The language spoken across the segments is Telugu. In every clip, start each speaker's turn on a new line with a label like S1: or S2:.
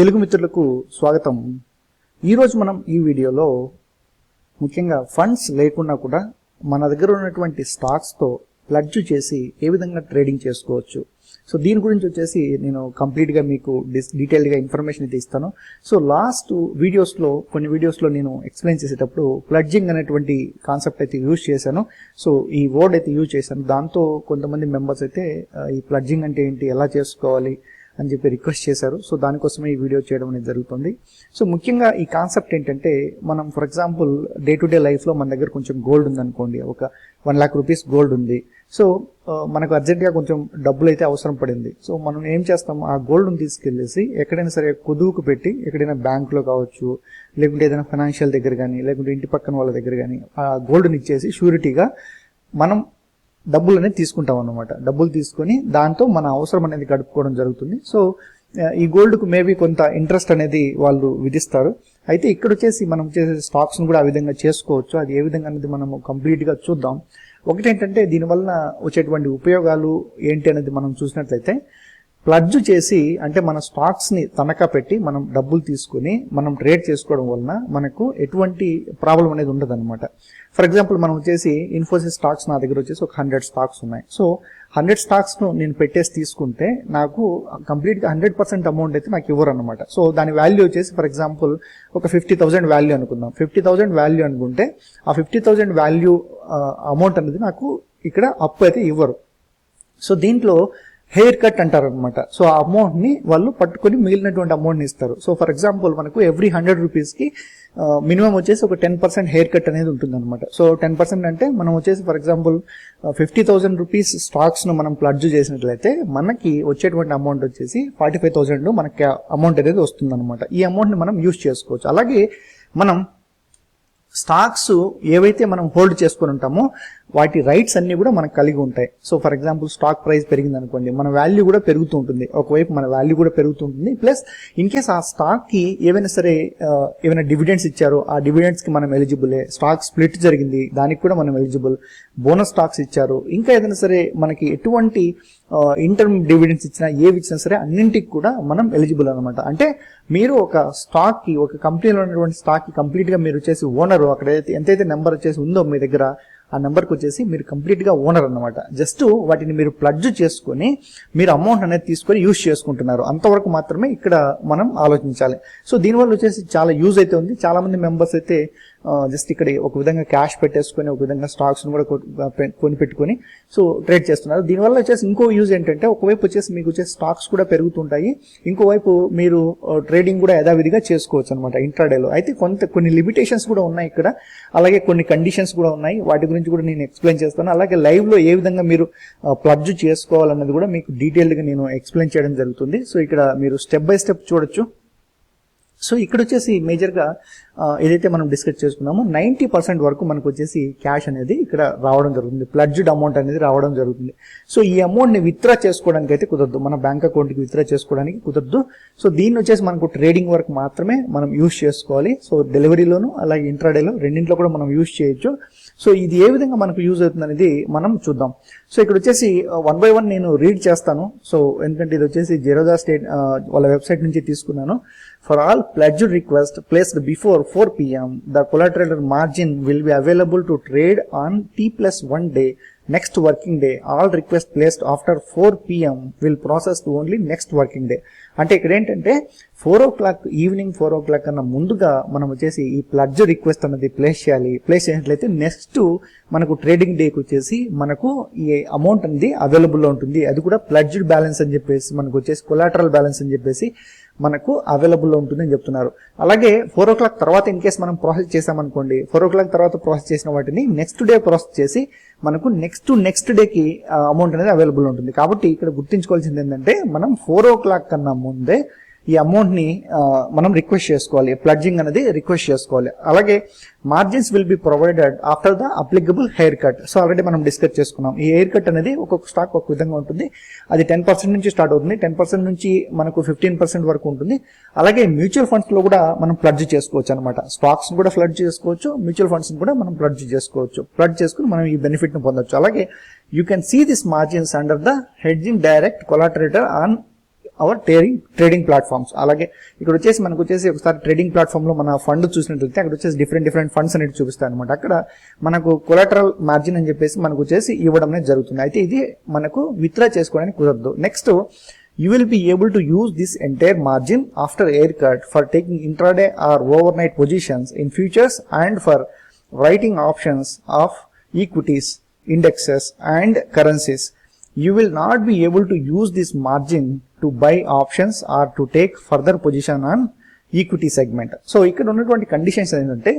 S1: తెలుగు మిత్రులకు స్వాగతం. ఈరోజు మనం ఈ వీడియోలో ముఖ్యంగా ఫండ్స్ లేకుండా కూడా మన దగ్గర ఉన్నటువంటి స్టాక్స్తో ప్లడ్జ్ చేసి ఏ విధంగా ట్రేడింగ్ చేసుకోవచ్చు. సో దీని గురించి వచ్చేసి నేను కంప్లీట్గా మీకు డిస్ డీటెయిల్గా ఇన్ఫర్మేషన్ అయితే ఇస్తాను. సో లాస్ట్ వీడియోస్లో కొన్ని వీడియోస్లో నేను ఎక్స్ప్లెయిన్ చేసేటప్పుడు ప్లడ్జింగ్ అనేటువంటి కాన్సెప్ట్ అయితే యూజ్ చేశాను. సో ఈ వర్డ్ అయితే యూజ్ చేశాను. దాంతో కొంతమంది మెంబర్స్ అయితే ఈ ప్లడ్జింగ్ అంటే ఏంటి ఎలా చేసుకోవాలి అని చెప్పి రిక్వెస్ట్ చేశారు. సో దానికోసమే ఈ వీడియో చేయడం అనేది జరుగుతుంది. సో ముఖ్యంగా ఈ కాన్సెప్ట్ ఏంటంటే మనం for example day to day లైఫ్లో మన దగ్గర కొంచెం గోల్డ్ ఉందనుకోండి. ఒక వన్ లాక్ రూపీస్ గోల్డ్ ఉంది. సో మనకు అర్జెంట్గా కొంచెం డబ్బులు అయితే అవసరం పడింది. సో మనం ఏం చేస్తాం? ఆ గోల్డ్ని తీసుకెళ్ళేసి ఎక్కడైనా సరే కుదువుకు పెట్టి ఎక్కడైనా బ్యాంకులో కావచ్చు లేకుంటే ఏదైనా ఫైనాన్షియల్ దగ్గర కానీ లేకుంటే ఇంటి పక్కన వాళ్ళ దగ్గర కానీ ఆ గోల్డ్ని ఇచ్చేసి షూరిటీగా మనం డబ్బులు అనేది తీసుకుంటాం అనమాట డబ్బులు తీసుకొని దాంతో మన అవసరం అనేది గడుపుకోవడం జరుగుతుంది. సో ఈ గోల్డ్కు మేబీ కొంత ఇంట్రెస్ట్ అనేది వాళ్ళు విధిస్తారు. అయితే ఇక్కడ వచ్చేసి మనం చేసే స్టాక్స్ను కూడా ఆ విధంగా చేసుకోవచ్చు. అది ఏ విధంగా అనేది మనం కంప్లీట్గా చూద్దాం. ఒకటేంటంటే దీనివల్ల వచ్చేటువంటి ఉపయోగాలు ఏంటి అనేది మనం చూసినట్లయితే ప్లడ్జ్ చేసి అంటే మన స్టాక్స్ని తనఖా పెట్టి మనం డబ్బులు తీసుకుని మనం ట్రేడ్ చేసుకోవడం వలన మనకు ఎటువంటి ప్రాబ్లం అనేది ఉండదు అనమాట ఫర్ ఎగ్జాంపుల్ మనం వచ్చేసి ఇన్ఫోసిస్ స్టాక్స్ నా దగ్గర వచ్చేసి ఒక హండ్రెడ్ స్టాక్స్ ఉన్నాయి. సో హండ్రెడ్ స్టాక్స్ను నేను పెట్టేసి తీసుకుంటే నాకు కంప్లీట్గా హండ్రెడ్ పర్సెంట్ అమౌంట్ అయితే నాకు ఇవ్వరు అనమాట సో దాని వాల్యూ వచ్చేసి ఫర్ ఎగ్జాంపుల్ ఒక ఫిఫ్టీ థౌసండ్ వాల్యూ అనుకుందాం. ఫిఫ్టీ థౌసండ్ వాల్యూ అనుకుంటే ఆ ఫిఫ్టీ థౌసండ్ వాల్యూ అమౌంట్ అనేది నాకు ఇక్కడ అప్పు అయితే ఇవ్వరు. సో దీంట్లో హెయిర్ కట్ అంటారు అనమాట సో ఆ అమౌంట్ని వాళ్ళు పట్టుకొని మిగిలినటువంటి అమౌంట్ని ఇస్తారు. సో ఫర్ ఎగ్జాంపుల్ మనకు ఎవ్రీ హండ్రెడ్ రూపీస్కి మినిమం వచ్చేసి ఒక టెన్ పర్సెంట్ హెయిర్ కట్ అనేది ఉంటుందన్నమాట. సో టెన్ పర్సెంట్ అంటే మనం వచ్చేసి for example fifty thousand rupees స్టాక్స్ను మనం ప్లడ్జ్ చేసినట్లయితే మనకి వచ్చేటువంటి అమౌంట్ వచ్చేసి ఫార్టీ ఫైవ్ థౌసండ్ మనకి అమౌంట్ అనేది వస్తుందన్నమాట. ఈ అమౌంట్ని మనం యూజ్ చేసుకోవచ్చు. అలాగే మనం స్టాక్స్ ఏవైతే మనం హోల్డ్ చేసుకుని ఉంటామో వాటి రైట్స్ అన్ని కూడా మనకు కలిగి ఉంటాయి. So for example stock price పెరిగింది అనుకోండి మన వాల్యూ కూడా పెరుగుతూ ఉంటుంది. ఒకవైపు మన వాల్యూ కూడా పెరుగుతూ ఉంటుంది. ప్లస్ ఇన్ కేస్ ఆ స్టాక్కి ఏవైనా సరే ఏమైనా డివిడెండ్స్ ఇచ్చారో ఆ డివిడెండ్స్కి మనం ఎలిజిబులే. స్టాక్ స్ప్లిట్ జరిగింది దానికి కూడా మనం ఎలిజిబుల్. బోనస్ స్టాక్స్ ఇచ్చారు. ఇంకా ఏదైనా సరే మనకి ఎటువంటి ఇంటర్మ్ డివిడెండ్స్ ఇచ్చినా ఏవి ఇచ్చినా సరే అన్నింటికి కూడా మనం ఎలిజిబుల్ అనమాట అంటే మీరు ఒక స్టాక్కి ఒక కంపెనీలో ఉన్నటువంటి స్టాక్కి కంప్లీట్గా మీరు వచ్చేసి ఓనర్ అక్కడ ఎంతైతే నెంబర్ వచ్చేసి ఉందో మీ దగ్గర ఆ నెంబర్కి వచ్చేసి మీరు కంప్లీట్గా ఓనర్ అన్నమాట. జస్ట్ వాటిని మీరు ప్లడ్జ్ చేసుకొని మీరు అమౌంట్ అనేది తీసుకొని యూజ్ చేసుకుంటున్నారు. అంతవరకు మాత్రమే ఇక్కడ మనం ఆలోచించాలి. సో దీనివల్ల వచ్చేసి చాలా యూజ్ అయితే ఉంది. చాలా మంది మెంబర్స్ అయితే జస్ట్ ఇక్కడ ఒక విధంగా క్యాష్ పెట్టేసుకొని ఒక విధంగా స్టాక్స్ కూడా పె- కొని పెట్టుకొని సో ట్రేడ్ చేస్తున్నారు దీనివల్ల వచ్చేసి ఇంకో యూజ్ ఏంటంటే ఒకవైపు వచ్చేసి మీకు వచ్చేసి స్టాక్స్ కూడా పెరుగుతుంటాయి. ఇంకోవైపు మీరు ట్రేడింగ్ కూడా యథావిధిగా చేసుకోవచ్చు అనమాట ఇంట్రాడేలో అయితే కొంత కొన్ని లిమిటేషన్స్ కూడా ఉన్నాయి ఇక్కడ. అలాగే కొన్ని కండిషన్స్ కూడా ఉన్నాయి. వాటి గురించి కూడా నేను ఎక్స్ప్లెయిన్ చేస్తాను. అలాగే లైవ్లో ఏ విధంగా మీరు ప్లడ్జ్ చేసుకోవాలన్నది కూడా మీకు డీటెయిల్డ్గా నేను ఎక్స్ప్లెయిన్ చేయడం జరుగుతుంది. సో ఇక్కడ మీరు స్టెప్ బై స్టెప్ చూడొచ్చు. సో ఇక్కడ వచ్చేసి మేజర్గా ఏదైతే మనం డిస్కస్ చేసుకున్నామో నైంటీ పర్సెంట్ వరకు మనకు వచ్చేసి క్యాష్ అనేది ఇక్కడ రావడం జరుగుతుంది. ప్లడ్జ్డ్ అమౌంట్ అనేది రావడం జరుగుతుంది. సో ఈ అమౌంట్ని విత్డ్రా చేసుకోవడానికి అయితే కుదరదు. మన బ్యాంక్ అకౌంట్కి విత్డ్రా చేసుకోవడానికి కుదరదు. సో దీన్ని వచ్చేసి మనకు ట్రేడింగ్ వరకు మాత్రమే మనం యూస్ చేసుకోవాలి. సో డెలివరీలోను అలాగే ఇంట్రాడేలో రెండింటిలో కూడా మనం యూజ్ చేయొచ్చు. సో ఇది ఏ విధంగా మనకు యూజ్ అవుతుంది అనేది మనం చూద్దాం. సో ఇక్కడ వచ్చేసి వన్ బై వన్ నేను రీడ్ చేస్తాను. సో ఎందుకంటే ఇది వచ్చేసి జెరోదా స్టేట్ వాళ్ళ వెబ్సైట్ నుంచి తీసుకున్నాను. For all pledge request placed before four PM the collateral margin will be available to trade on T plus one day next working day all request placed after four PM will process only next working day అంటే ఇక్కడ ఏంటంటే four o'clock evening four o'clock కన్నా ముందుగా మనం వచ్చేసి ఈ ప్లడ్జ్ రిక్వెస్ట్ అనేది ప్లేస్ చేయాలి. ప్లేస్ చేసినట్లయితే నెక్స్ట్ మనకు ట్రేడింగ్ డేకి వచ్చేసి మనకు ఈ అమౌంట్ అనేది అవైలబుల్లో ఉంటుంది. అది కూడా ప్లడ్జ్డ్ బ్యాలెన్స్ అని చెప్పేసి మనకు వచ్చేసి కొలాటరల్ బ్యాలెన్స్ అని చెప్పేసి మనకు అవైలబుల్లో ఉంటుందని చెప్తున్నారు. అలాగే ఫోర్ ఓ క్లాక్ తర్వాత ఇన్ కేస్ మనం ప్రాసెస్ చేసామనుకోండి ఫోర్ ఓ క్లాక్ తర్వాత ప్రాసెస్ చేసిన వాటిని నెక్స్ట్ డే ప్రాసెస్ చేసి మనకు నెక్స్ట్ నెక్స్ట్ డేకి అమౌంట్ అనేది అవైలబుల్ ఉంటుంది. కాబట్టి ఇక్కడ గుర్తుంచుకోవాల్సింది ఏంటంటే మనం ఫోర్ ఓ క్లాక్ కన్నా ముందే ఈ అమౌంట్ని మనం రిక్వెస్ట్ చేసుకోవాలి. ప్లడ్జింగ్ అనేది రిక్వెస్ట్ చేసుకోవాలి. అలాగే margins will be provided after the applicable haircut so already మనం డిస్కస్ చేసుకున్నాం. ఈ హెయిర్ కట్ అనేది ఒక్కొక్క స్టాక్ ఒక విధంగా ఉంటుంది. అది టెన్ పర్సెంట్ నుంచి స్టార్ట్ అవుతుంది. టెన్ పర్సెంట్ నుంచి మనకు ఫిఫ్టీన్ పర్సెంట్ వరకు ఉంటుంది. అలాగే మ్యూచువల్ ఫండ్స్లో కూడా మనం ప్లడ్జ్ చేసుకోవచ్చు అనమాట స్టాక్స్ కూడా ఫ్లడ్ చేసుకోవచ్చు. మ్యూచువల్ ఫండ్స్ని కూడా మనం ప్లడ్జ్ చేసుకోవచ్చు. ప్లడ్జ్ చేసుకుని మనం ఈ బెనిఫిట్ని పొందవచ్చు పొందొచ్చు. అలాగే you can see this margins under the hedging direct collateral on our trading trading platforms అలాగే ఇక్కడ వచ్చేసి మనకు వచ్చేసి ఒకసారి ట్రేడింగ్ ప్లాట్ఫామ్లో మన ఫండ్ చూసినట్లయితే అక్కడ వచ్చేసి డిఫరెంట్ డిఫరెంట్ ఫండ్స్ అనేది చూపిస్తాయి అనమాట అక్కడ మనకు కొలాటరల్ మార్జిన్ అని చెప్పేసి మనకు వచ్చేసి ఇవ్వడం అనేది జరుగుతుంది. అయితే ఇది మనకు విత్డ్రా చేసుకోవడానికి కుదరదు. Next you will be able to use this entire margin after haircut for taking intraday or overnight positions in futures and for writing options of equities indexes and currencies You will not be able to use this margin to buy options or to take further position on equity segment so ఇక్కడ ఉన్నటువంటి కండిషన్స్ ఏంటంటే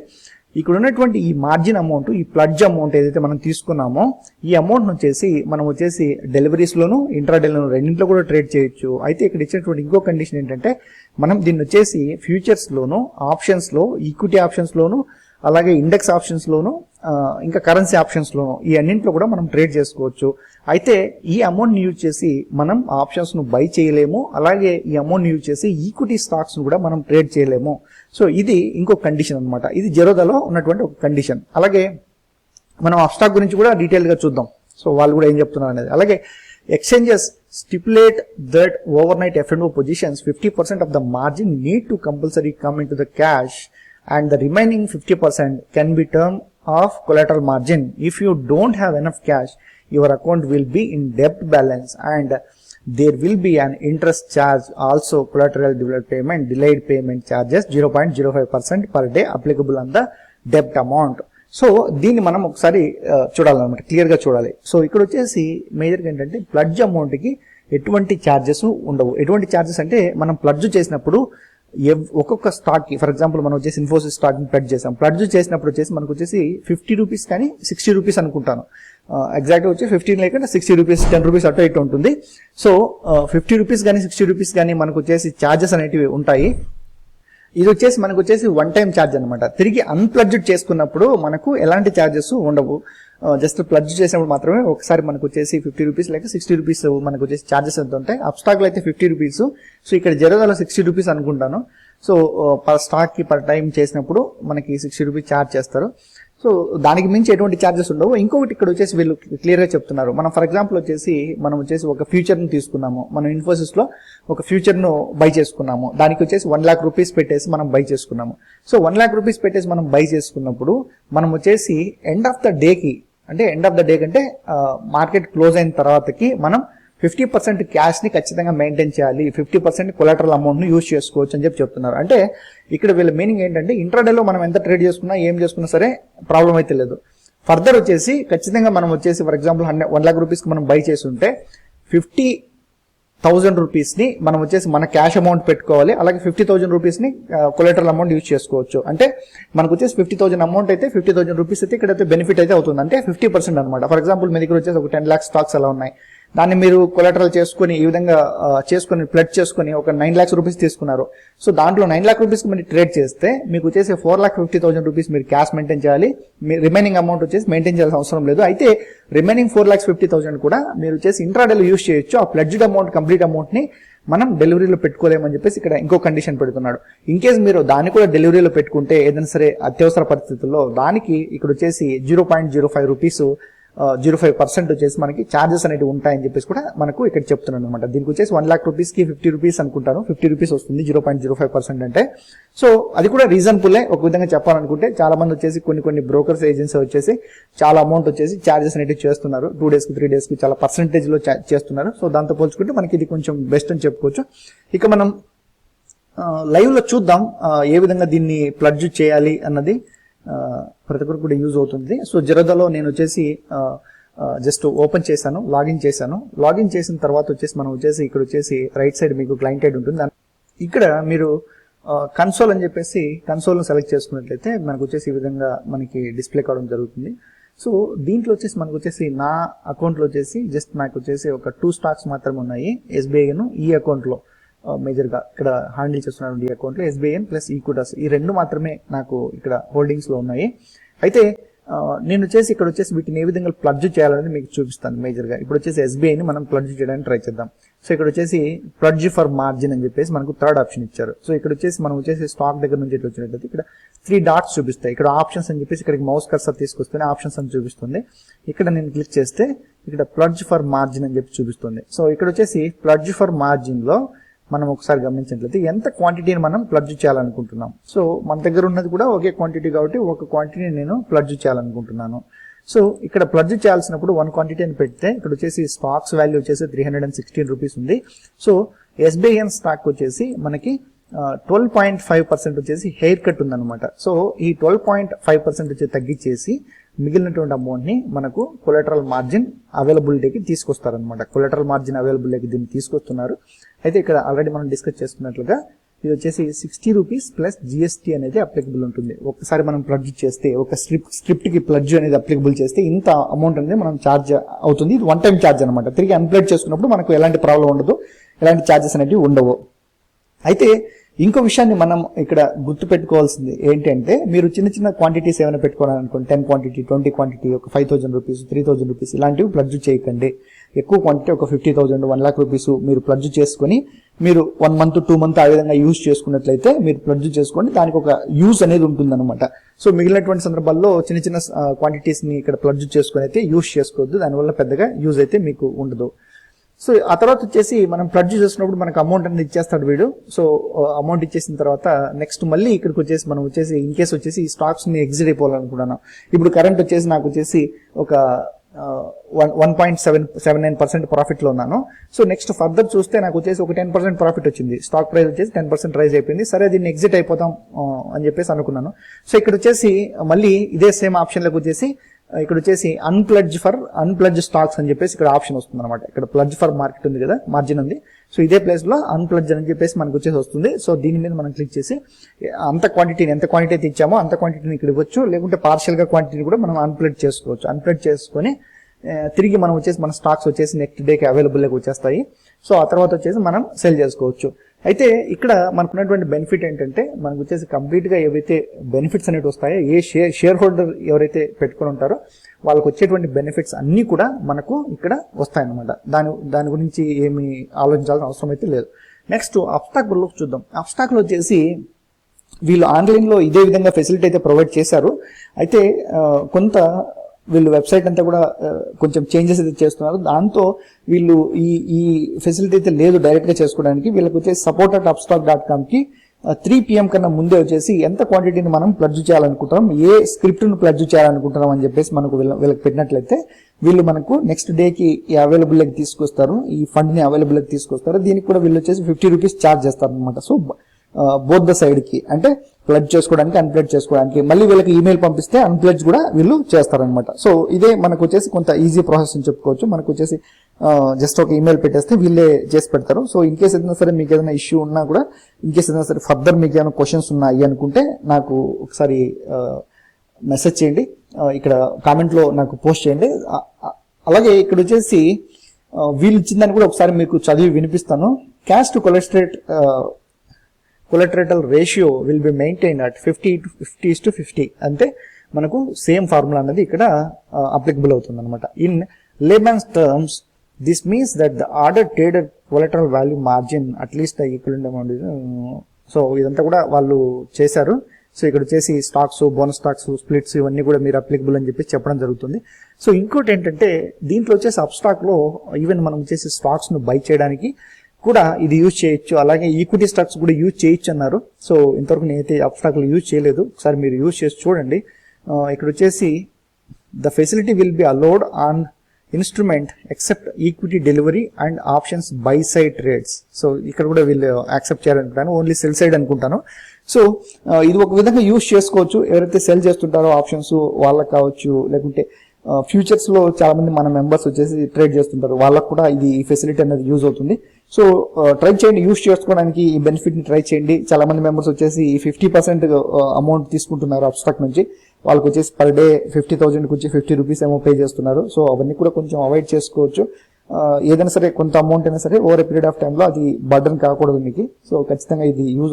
S1: ఇక్కడ ఉన్నటువంటి ఈ మార్జిన్ అమౌంట్ ఈ ప్లడ్జ్ అమౌంట్ ఏదైతే మనం తీసుకున్నామో ఈ అమౌంట్ వచ్చేసి మనం వచ్చేసి డెలివరీస్ లోను ఇంట్రాడేలోను రెండింటిలో కూడా ట్రేడ్ చేయొచ్చు. అయితే ఇక్కడ ఇచ్చినటువంటి ఇంకో కండిషన్ ఏంటంటే మనం దీన్ని వచ్చేసి ఫ్యూచర్స్ లోను ఆప్షన్స్లో ఈక్విటీ ఆప్షన్స్ లోను అలాగే ఇండెక్స్ ఆప్షన్స్లోను ఇంకా కరెన్సీ ఆప్షన్స్లోను ఈ అన్నింటిలో కూడా మనం ట్రేడ్ చేసుకోవచ్చు. అయితే ఈ అమౌంట్ని యూజ్ చేసి మనం ఆప్షన్స్ను బై చేయలేము. అలాగే ఈ అమౌంట్ని యూజ్ చేసి ఈక్విటీ స్టాక్స్ను కూడా మనం ట్రేడ్ చేయలేము. సో ఇది ఇంకో కండిషన్ అనమాట ఇది జెరోదాలో ఉన్నటువంటి ఒక కండిషన్. అలాగే మనం అప్స్టాక్ గురించి కూడా డీటెయిల్గా చూద్దాం. సో వాళ్ళు కూడా ఏం చెప్తున్నారు అనేది. అలాగే exchanges stipulate that overnight F&O positions fifty percent of the margin need to compulsory come in and the remaining fifty percent can be term of collateral margin if you don't have enough cash your account will be in డెప్ట్ balance and there will be there interest be also collateral charge also collateral delayed payment delayed payment charges 0.05% per day applicable on the debt amount so దీన్ని మనం ఒకసారి ఆ, చూడాలన్నమాట క్లియర్గా చూడాలి. సో ఇక్కడ వచ్చేసి మేజర్గా ఏంటంటే ప్లడ్జ్ అమౌంట్కి ఎటువంటి ఛార్జెస్ ఉండవు. ఎటువంటి ఛార్జెస్ అంటే మనం ప్లడ్జ్ చేసినప్పుడు ఒక్కొక్క స్టాక్కి ఫర్ ఎగ్జాంపుల్ మనం వచ్చేసి ఇన్ఫోసిస్ స్టాక్ ప్లడ్ ప్లడ్జ్ చేసాం ప్లడ్జ్ చేసినప్పుడు వచ్చేసి మనకు వచ్చేసి ఫిఫ్టీ రూపీస్ కానీ సిక్స్టీ రూపీస్ అనుకుంటాను. ఎగ్జాక్ట్ వచ్చి ఫిఫ్టీన్ లేకుండా సిక్స్టీ రూపీస్ టెన్ రూపీస్ అటు ఇటు ఉంటుంది. సో ఫిఫ్టీ రూపీస్ కానీ సిక్స్టీ రూపీస్ కానీ మనకు వచ్చేసి ఛార్జెస్ అనేటివి ఉంటాయి. ఇది వచ్చేసి మనకు వచ్చేసి వన్ టైం ఛార్జ్ అనమాట తిరిగి అన్ప్లడ్జ్డ్ చేసుకున్నప్పుడు మనకు ఎలాంటి ఛార్జెస్ ఉండవు. జస్ట్ ప్లడ్జ్ చేసినప్పుడు మాత్రమే ఒకసారి మనకు వచ్చేసి ఫిఫ్టీ రూపీస్ లేక సిక్స్టీ రూపీస్ మనకు వచ్చేసి ఛార్జెస్ ఎంత ఉంటాయి. అప్ స్టాక్లో అయితే ఫిఫ్టీ రూపీస్ సో ఇక్కడ జెరోదాలో సిక్స్టీ రూపీస్ అనుకుంటాను. సో పర్ స్టాక్కి పర్ టైం చేసినప్పుడు మనకి సిక్స్టీ రూపీస్ ఛార్జ్ చేస్తారు. సో దానికి మించి ఎటువంటి ఛార్జెస్ ఉండవు. ఇంకొకటి ఇక్కడ వచ్చేసి వీళ్ళు క్లియర్గా చెప్తున్నారు. మనం ఫర్ ఎగ్జాంపుల్ వచ్చేసి మనం వచ్చేసి ఒక ఫ్యూచర్ని తీసుకున్నాము. మనం ఇన్ఫోసిస్లో ఒక ఫ్యూచర్ను బై చేసుకున్నాము. దానికి వచ్చేసి వన్ ల్యాక్ రూపీస్ పెట్టేసి మనం బై చేసుకున్నాము. సో వన్ ల్యాక్ రూపీస్ పెట్టేసి మనం బై చేసుకున్నప్పుడు మనం వచ్చేసి ఎండ్ ఆఫ్ ద డేకి అంటే ఎండ్ ఆఫ్ ద డే కంటే మార్కెట్ క్లోజ్ అయిన తర్వాతకి మనం ఫిఫ్టీ పర్సెంట్ క్యాష్ని ఖచ్చితంగా మెయింటైన్ చేయాలి. ఫిఫ్టీ పర్సెంట్ కొలాటరల్ అమౌంట్ని యూజ్ చేసుకోవచ్చు అని చెప్పి చెప్తున్నారు. అంటే ఇక్కడ వీళ్ళ మీనింగ్ ఏంటంటే ఇంట్రాడేలో మనం ఎంత ట్రేడ్ చేసుకున్నా ఏం చేసుకున్నా సరే ప్రాబ్లం అయితే లేదు. ఫర్దర్ వచ్చేసి ఖచ్చితంగా మనం వచ్చేసి for example hundred one lakh rupees మనం బై చేసి ఉంటే ఫిఫ్టీ థౌజండ్ రూపీస్ని మనం వచ్చేసి మన క్యాష్ అమౌంట్ పెట్టుకోవాలి. అలాగే ఫిఫ్టీ థౌసండ్ రూపీస్ని కొలెటరల్ అమౌంట్ యూజ్ చేసుకోవచ్చు. అంటే మనకు వచ్చేసి ఫిఫ్టీ థౌసండ్ అమౌంట్ అయితే ఫిఫ్టీ థౌసండ్ రూపీస్ అయితే ఇక్కడైతే బెనిఫిట్ అయితే అవుతుంది. అంటే ఫిఫ్టీ పర్సెంట్ అనమాట ఫర్ ఎగ్జాంపుల్ మీ దగ్గర వచ్చేసి ఒక టెన్ లాక్స్ స్టాక్స్ అలా ఉన్నాయి. దాన్ని మీరు కొలెటరల్ చేసుకుని ఈ విధంగా చేసుకుని ప్లడ్ చేసుకుని ఒక నైన్ ల్యాక్స్ రూపీస్ తీసుకున్నారు. సో దాంట్లో నైన్ ల్యాక్ రూపీస్ మీరు ట్రేడ్ చేస్తే మీకు వచ్చేసి four lakh fifty thousand rupees మీరు క్యాష్ మెయింటైన్ చేయాలి. మీ రిమైనింగ్ అమౌంట్ వచ్చేసి మెయింటైన్ చేయాల్సిన అవసరం లేదు. అయితే remaining four lakhs fifty thousand కూడా మీరు వచ్చేసి ఇంట్రాడేలో యూస్ చేయొచ్చు. ఆ ప్లడ్జ్డ్ అమౌంట్ కంప్లీట్ అమౌంట్ని మనం డెలివరీలో పెట్టుకోలేమని చెప్పేసి ఇక్కడ ఇంకో కండిషన్ పెడుతున్నాడు. ఇన్ కేస్ మీరు దాన్ని కూడా డెలివరీలో పెట్టుకుంటే ఏదైనా సరే అత్యవసర పరిస్థితుల్లో దానికి ఇక్కడ వచ్చేసి zero point zero five rupees zero five percent వచ్చేసి మనకి ఛార్జెస్ అనేవి ఉంటాయని చెప్పేసి కూడా మనకు ఇక్కడ చెప్తున్నాను అనమాట దీనికి వచ్చేసి వన్ ల్యాక్ రూపీస్కి ఫిఫ్టీ రూపీస్ అనుకుంటాను. ఫిఫ్టీ రూపీస్ వస్తుంది zero point zero five percent అంటే. సో అది కూడా రీజనబుల్లే ఒక విధంగా చెప్పాలనుకుంటే చాలా మంది వచ్చేసి కొన్ని కొన్ని బ్రోకర్స్ ఏజెన్సీ వచ్చేసి చాలా అమౌంట్ వచ్చేసి ఛార్జెస్ అనేవి చేస్తున్నారు. టూ డేస్కి త్రీ డేస్కి చాలా పర్సెంటేజ్లో చేస్తున్నారు. సో దాంతో పోల్చుకుంటే మనకి ఇది కొంచెం బెస్ట్ అని చెప్పుకోవచ్చు. ఇక మనం లైవ్లో చూద్దాం ఏ విధంగా దీన్ని ప్లడ్జ్ చేయాలి అన్నది. ప్రతి ఒక్కరికి కూడా యూజ్ అవుతుంది. సో జరదాలో నేను వచ్చేసి జస్ట్ ఓపెన్ చేశాను లాగిన్ చేశాను. లాగిన్ చేసిన తర్వాత వచ్చేసి మనం వచ్చేసి ఇక్కడ వచ్చేసి రైట్ సైడ్ మీకు క్లయింట్ ఐడి ఉంటుంది. దాని- ఇక్కడ మీరు కన్సోల్ అని చెప్పేసి కన్సోల్ను సెలెక్ట్ చేసుకున్నట్లయితే మనకు వచ్చేసి ఈ విధంగా మనకి డిస్ప్లే కావడం జరుగుతుంది. సో దీంట్లో వచ్చేసి మనకు వచ్చేసి నా అకౌంట్లో వచ్చేసి జస్ట్ నాకు వచ్చేసి ఒక టూ స్టాక్స్ మాత్రమే ఉన్నాయి ఎస్బీఐను ఈ అకౌంట్లో. మేజర్గా మేజర్గా ఇక్కడ హ్యాండిల్ చేస్తున్న ఈ అకౌంట్లో ఎస్బీఐఎన్ ప్లస్ ఈక్విటాస్ ఈ రెండు మాత్రమే నాకు ఇక్కడ హోల్డింగ్స్లో ఉన్నాయి. అయితే నేను వచ్చేసి ఇక్కడ వచ్చేసి వీటిని ఏ విధంగా ప్లడ్జ్ చేయాలనేది మీకు చూపిస్తాను మేజర్గా ఇప్పుడు వచ్చేసి ఎస్బీఐని ని మనం ప్లడ్జ్ చేయడానికి ట్రై చేద్దాం. సో ఇక్కడ వచ్చేసి ప్లడ్జ్ ఫర్ మార్జిన్ అని చెప్పేసి మనకు థర్డ్ ఆప్షన్ ఇచ్చారు. సో ఇక్కడ వచ్చేసి మనం వచ్చేసి స్టాక్ దగ్గర నుంచి ఎట్లా వచ్చినట్లయితే ఇక్కడ త్రీ డాట్స్ చూపిస్తాయి. ఇక్కడ ఆప్షన్స్ అని చెప్పేసి ఇక్కడికి మౌస్ కర్సర్ తీసుకొస్తేనే ఆప్షన్స్ అని చూపిస్తుంది. ఇక్కడ నేను క్లిక్ చేస్తే ఇక్కడ ప్లడ్జ్ ఫర్ మార్జిన్ అని చెప్పి చూపిస్తుంది. సో ఇక్కడ వచ్చేసి ప్లడ్జ్ ఫర్ మార్జిన్లో మనం ఒకసారి గమనించినట్లయితే ఎంత క్వాంటిటీని మనం ప్లడ్జ్ చేయాలనుకుంటున్నాం. సో మన దగ్గర ఉన్నది కూడా ఒకే క్వాంటిటీ కాబట్టి ఒక క్వాంటిటీని నేను ప్లడ్జ్ చేయాలనుకుంటున్నాను. సో ఇక్కడ ప్లడ్జ్ చేయాల్సినప్పుడు వన్ క్వాంటిటీ అని పెడితే ఇక్కడ వచ్చేసి స్టాక్స్ వాల్యూ వచ్చేసి three hundred and sixteen rupees ఉంది. సో ఎస్బిఐఎన్ స్టాక్ వచ్చేసి మనకి ట్వెల్వ్ పాయింట్ ఫైవ్ పర్సెంట్ వచ్చేసి హెయిర్ కట్ ఉందన్నమాట. సో ఈ ట్వెల్వ్ పాయింట్ ఫైవ్ పర్సెంట్ వచ్చి తగ్గించేసి మిగిలినటువంటి అమౌంట్ని మనకు కొలెటరల్ మార్జిన్ అవైలబిలిటీకి తీసుకొస్తారనమాట కొలెటరల్ మార్జిన్ అవైలబిలిటీకి దీన్ని తీసుకొస్తున్నారు. అయితే ఇక్కడ ఆల్రెడీ మనం డిస్కస్ చేసుకున్నట్లుగా ఇది వచ్చేసి సిక్స్టీ రూపీస్ ప్లస్ జిఎస్టీ అనేది అప్లికబుల్ ఉంటుంది. ఒకసారి మనం ప్లడ్జ్ చేస్తే ఒక స్క్రిప్ట్ స్క్రిప్ట్కి ప్లడ్జ్ అనేది అప్లికబుల్ చేస్తే ఇంత అమౌంట్ అనేది మనం ఛార్జ్ అవుతుంది. ఇది వన్ టైం ఛార్జ్ అనమాట తిరిగి అన్ప్లడ్ చేసుకున్నప్పుడు మనకు ఎలాంటి ప్రాబ్లం ఉండదు. ఎలాంటి ఛార్జెస్ అనేవి ఉండవు. అయితే ఇంకో విషయాన్ని మనం ఇక్కడ గుర్తు పెట్టుకోవాల్సింది ఏంటంటే మీరు చిన్న చిన్న క్వాంటిటీస్ ఏమైనా పెట్టుకోవాలనుకోండి టెన్ క్వాంటిటీ ట్వంటీ క్వాంటిటీ ఒక five thousand rupees three thousand rupees ఇలాంటివి ప్లడ్జ్ చేయకండి. ఎక్కువ క్వాంటిటీ ఒక fifty thousand one lakh rupees మీరు ప్లడ్జ్ చేసుకొని మీరు వన్ మంత్ టూ మంత్ ఆ విధంగా యూజ్ చేసుకున్నట్లయితే మీరు ప్లడ్జ్ చేసుకోండి దానికి ఒక యూజ్ అనేది ఉంటుందన్నమాట. సో మిగిలినటువంటి సందర్భాల్లో చిన్న చిన్న క్వాంటిటీస్ని ఇక్కడ ప్లడ్జ్ చేసుకుని అయితే యూజ్ చేసుకోవద్దు దానివల్ల పెద్దగా యూజ్ అయితే మీకు ఉండదు. సో ఆ తర్వాత వచ్చేసి మనం ప్రొడ్యూస్ చేసినప్పుడు మనకు అమౌంట్ అనేది ఇచ్చేస్తాడు వీడు. సో అమౌంట్ ఇచ్చేసిన తర్వాత నెక్స్ట్ మళ్ళీ ఇక్కడికి వచ్చేసి మనం వచ్చేసి ఇన్ కేస్ వచ్చేసి ఈ స్టాక్స్ని ఎగ్జిట్ అయిపోవాలనుకున్నాను ఇప్పుడు కరెంట్ వచ్చేసి నాకు వచ్చేసి ఒక one one point seven seven nine percent ప్రాఫిట్లో ఉన్నాను. సో నెక్స్ట్ ఫర్దర్ చూస్తే నాకు వచ్చేసి ఒక టెన్ పర్సెంట్ ప్రాఫిట్ వచ్చింది. స్టాక్ ప్రైస్ వచ్చేసి టెన్ పర్సెంట్ రైజ్ అయిపోయింది. సరే దీన్ని ఎగ్జిట్ అయిపోతాం అని చెప్పేసి అనుకున్నాను. సో ఇక్కడ వచ్చేసి మళ్ళీ ఇదే సేమ్ ఆప్షన్లకు వచ్చేసి ఇక్కడ వచ్చేసి అన్ప్లడ్జ్ ఫర్ అన్ప్లడ్జ్ స్టాక్స్ అని చెప్పేసి ఇక్కడ ఆప్షన్ వస్తుంది అనమాట ఇక్కడ ప్లడ్జ్ ఫర్ మార్కెట్ ఉంది కదా మార్జిన్ ఉంది. సో ఇదే ప్లేస్లో అన్ప్లడ్జ్ అని చెప్పేసి మనకు వచ్చేసి వస్తుంది. సో దీని మీద మనం క్లిక్ చేసి అంత క్వాంటిటీని ఎంత క్వాంటిటీ అయితే ఇచ్చామో అంత క్వాంటిటీని ఇక్కడ ఇవ్వచ్చు. లేకుంటే పార్షియల్గా క్వాంటిటీని కూడా మనం అన్ప్లడ్ చేసుకోవచ్చు. అన్ప్లడ్ చేసుకొని తిరిగి మనం వచ్చేసి మన స్టాక్స్ వచ్చేసి నెక్స్ట్ డేకి అవైలబుల్ లేక వచ్చేస్తాయి. సో ఆ తర్వాత వచ్చేసి మనం సెల్ చేసుకోవచ్చు. అయితే ఇక్కడ మనకున్నటువంటి బెనిఫిట్ ఏంటంటే మనకు వచ్చేసి కంప్లీట్గా ఏవైతే బెనిఫిట్స్ అనేవి వస్తాయో ఏ షేర్ షేర్ హోల్డర్ ఎవరైతే పెట్టుకుని ఉంటారో వాళ్ళకి వచ్చేటువంటి బెనిఫిట్స్ అన్నీ కూడా మనకు ఇక్కడ వస్తాయన్నమాట. దాని దాని గురించి ఏమి ఆలోచించాల్సిన అవసరం అయితే లేదు. నెక్స్ట్ అప్స్టాక్ చూద్దాం. అఫ్స్టాక్లో వచ్చేసి వీళ్ళు ఆన్లైన్లో ఇదే విధంగా ఫెసిలిటీ అయితే ప్రొవైడ్ చేశారు. అయితే కొంత వీళ్ళు వెబ్సైట్ అంతా కూడా కొంచెం చేంజెస్ అయితే చేస్తున్నారు. దాంతో వీళ్ళు ఈ ఈ ఫెసిలిటీ అయితే లేదు డైరెక్ట్గా చేసుకోవడానికి. వీళ్ళకి వచ్చేసి సపోర్ట్ అట్ అప్స్టాక్ డాట్ కామ్కి త్రీ పిఎం కన్నా ముందే వచ్చేసి ఎంత క్వాంటిటీని మనం ప్లడ్జ్ చేయాలనుకుంటున్నాం ఏ స్క్రిప్ట్ను ప్లడ్జ్ చేయాలనుకుంటున్నాం అని చెప్పేసి మనకు వీళ్ళ- వీళ్ళకి పెట్టినట్లయితే వీళ్ళు మనకు నెక్స్ట్ డేకి అవైలబుల్ తీసుకొస్తారు. ఈ ఫండ్ని అవైలబుల్ తీసుకొస్తారు. దీనికి కూడా వీళ్ళు వచ్చేసి ఫిఫ్టీ రూపీస్ ఛార్జ్ చేస్తారు అనమాట సో బోత్ ద సైడ్కి. అంటే ప్లడ్ చేసుకోవడానికి అన్ప్లడ్ చేసుకోవడానికి. మళ్ళీ వీళ్ళకి ఈమెయిల్ పంపిస్తే అన్ప్లడ్జ్ కూడా వీళ్ళు చేస్తారనమాట సో ఇదే మనకు వచ్చేసి కొంత ఈజీ ప్రాసెస్ అని చెప్పుకోవచ్చు. మనకు వచ్చేసి జస్ట్ ఒక ఈమెయిల్ పెట్టేస్తే వీళ్ళే చేసి పెడతారు. సో ఇన్ కేసు ఏదైనా సరే మీకు ఏదైనా ఇష్యూ ఉన్నా కూడా ఇన్ కేసు ఏదైనా సరే ఫర్దర్ మీకు ఏమైనా క్వశ్చన్స్ ఉన్నాయి అనుకుంటే నాకు ఒకసారి మెసేజ్ చేయండి. ఇక్కడ కామెంట్లో నాకు పోస్ట్ చేయండి. అలాగే ఇక్కడ వచ్చేసి వీళ్ళు ఇచ్చిందని కూడా ఒకసారి మీకు చదివి వినిపిస్తాను. Cash collateral collateral ratio will be maintain at fifty to fifty to fifty అంటే మనకు సేమ్ ఫార్ములా అనేది ఇక్కడ అప్లికబుల్ అవుతుంది అనమాట in layman's terms this means that the order traded collateral value margin at least equal amount so ఇదంతా కూడా వాళ్ళు చేశారు. సో ఇక్కడ వచ్చేసి స్టాక్స్ బోనస్ స్టాక్స్ స్ప్లిట్స్ ఇవన్నీ కూడా మీరు అప్లికబుల్ అని చెప్పి చెప్పడం జరుగుతుంది. సో ఇంకోటి ఏంటంటే దీంట్లో వచ్చేసి అప్ స్టాక్లో ఈవెన్ మనం వచ్చేసి స్టాక్స్ను బై చేయడానికి కూడా ఇది యూజ్ చేయొచ్చు. అలాగే ఈక్విటీ స్టాక్స్ కూడా యూజ్ చేయొచ్చు అన్నారు. సో ఇంతవరకు నేనైతే అప్ స్టాక్లు యూజ్ చేయలేదు. ఒకసారి మీరు యూజ్ చేసి చూడండి. ఇక్కడ వచ్చేసి the facility will be allowed on instrument except equity delivery and options buy side trades so ఇక్కడ కూడా వీళ్ళు యాక్సెప్ట్ చేయాలనుకుంటాను. ఓన్లీ సెల్ సైడ్ అనుకుంటాను. సో ఇది ఒక విధంగా యూజ్ చేసుకోవచ్చు. ఎవరైతే సెల్ చేస్తుంటారో ఆప్షన్స్ వాళ్ళకి కావచ్చు లేకుంటే ఫ్యూచర్స్లో చాలామంది మన మెంబర్స్ వచ్చేసి ట్రేడ్ చేస్తుంటారు. వాళ్ళకు కూడా ఇది ఈ ఫెసిలిటీ అనేది యూజ్ అవుతుంది. సో ట్రై చేయండి యూస్ చేసుకోవడానికి ఈ బెనిఫిట్ని ట్రై చేయండి. చాలా మంది మెంబర్స్ వచ్చేసి ఫిఫ్టీ పర్సెంట్ అమౌంట్ తీసుకుంటున్నారు అబ్స్ట్రాక్ట్ నుంచి. వాళ్ళకి వచ్చేసి పర్ డే ఫిఫ్టీ థౌసండ్ వచ్చి ఫిఫ్టీ రూపీస్ ఏమో పే చేస్తున్నారు. సో అవన్నీ కూడా కొంచెం అవాయిడ్ చేసుకోవచ్చు. ఏదైనా సరే కొంత అమౌంట్ అయినా సరే ఓవర్ పీరియడ్ ఆఫ్ టైంలో అది బర్డన్ కాకూడదు మీకు. సో ఖచ్చితంగా ఇది యూజ్